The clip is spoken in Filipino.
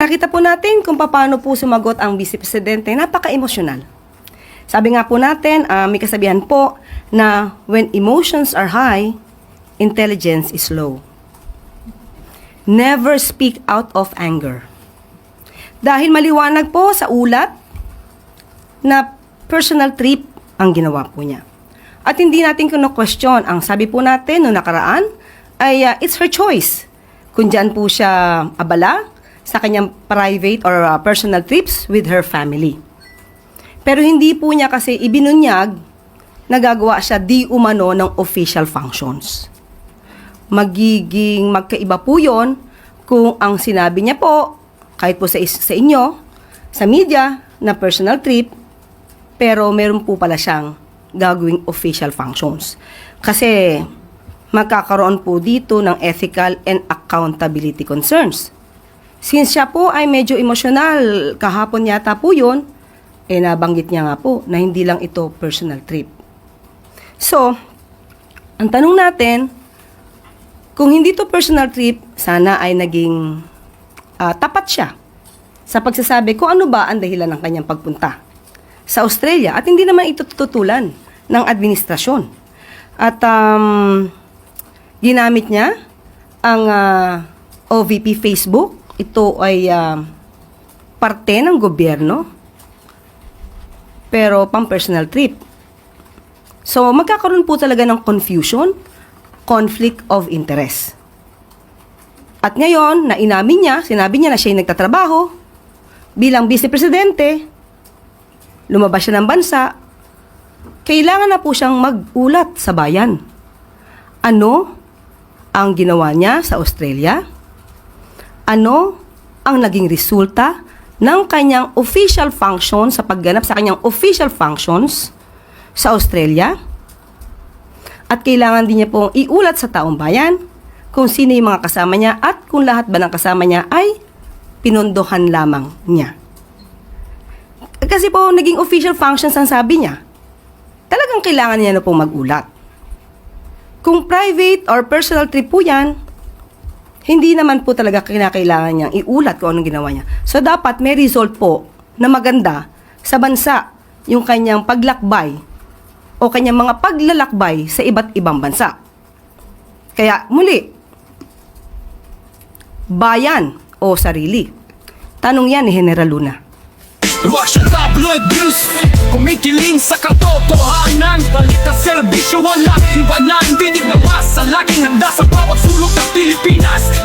Nakita po natin kung paano po sumagot ang Vice Presidente. Napaka-emosyonal. Sabi nga po natin, ah, may kasabihan po na when emotions are high, intelligence is low. Never speak out of anger. Dahil maliwanag po sa ulat na personal trip ang ginawa po niya. At hindi natin kino-question. Ang sabi po natin noong nakaraan ay ah, it's her choice. Kung dyan po siya abala sa kanyang private or ah, personal trips with her family. Pero hindi po niya kasi ibinunyag na gagawa siya di umano ng official functions. Magiging magkaiba po yon kung ang sinabi niya po, kahit po sa, sa inyo, sa media, na personal trip, pero meron po pala siyang gagawing official functions. Kasi magkakaroon po dito ng ethical and accountability concerns. Since siya po ay medyo emosyonal, kahapon yata po yun, eh nabanggit niya nga po na hindi lang ito personal trip. So, ang tanong natin, kung hindi to personal trip, sana ay naging ah, tapat siya sa pagsasabi kung ano ba ang dahilan ng kanyang pagpunta sa Australia at hindi naman ito tutulan ng administrasyon. At um, ginamit niya ang ah, OVP Facebook. Ito ay ah, parte ng gobyerno pero pang personal trip. So magkakaroon po talaga ng confusion, conflict of interest. At ngayon, na inamin niya, sinabi niya na siya yung nagtatrabaho bilang vice-presidente, lumabas siya ng bansa, kailangan na po siyang mag-ulat sa bayan. Ano ang ginawa niya sa Australia? Ano ang naging resulta ng kanyang official function sa pagganap sa kanyang official functions sa Australia? At kailangan din niya pong iulat sa taong bayan kung sino yung mga kasama niya at kung lahat ba ng kasama niya ay pinondohan lamang niya. Kasi po, naging official functions ang sabi niya. Talagang kailangan niya na pong magulat. Kung private or personal trip po yan, hindi naman po talaga kinakailangan niyang iulat kung anong ginawa niya. So, dapat may result po na maganda sa bansa yung kanyang paglakbay o kanyang mga paglalakbay sa iba't ibang bansa. Kaya, muli, bayan o sarili? Tanong yan ni General Luna. Russian tabloid news Kumikiling sa katotohanan. Balita serbisyo walang iwanan. Dinig na masa Laging handa sa bawat sulok ng Pilipinas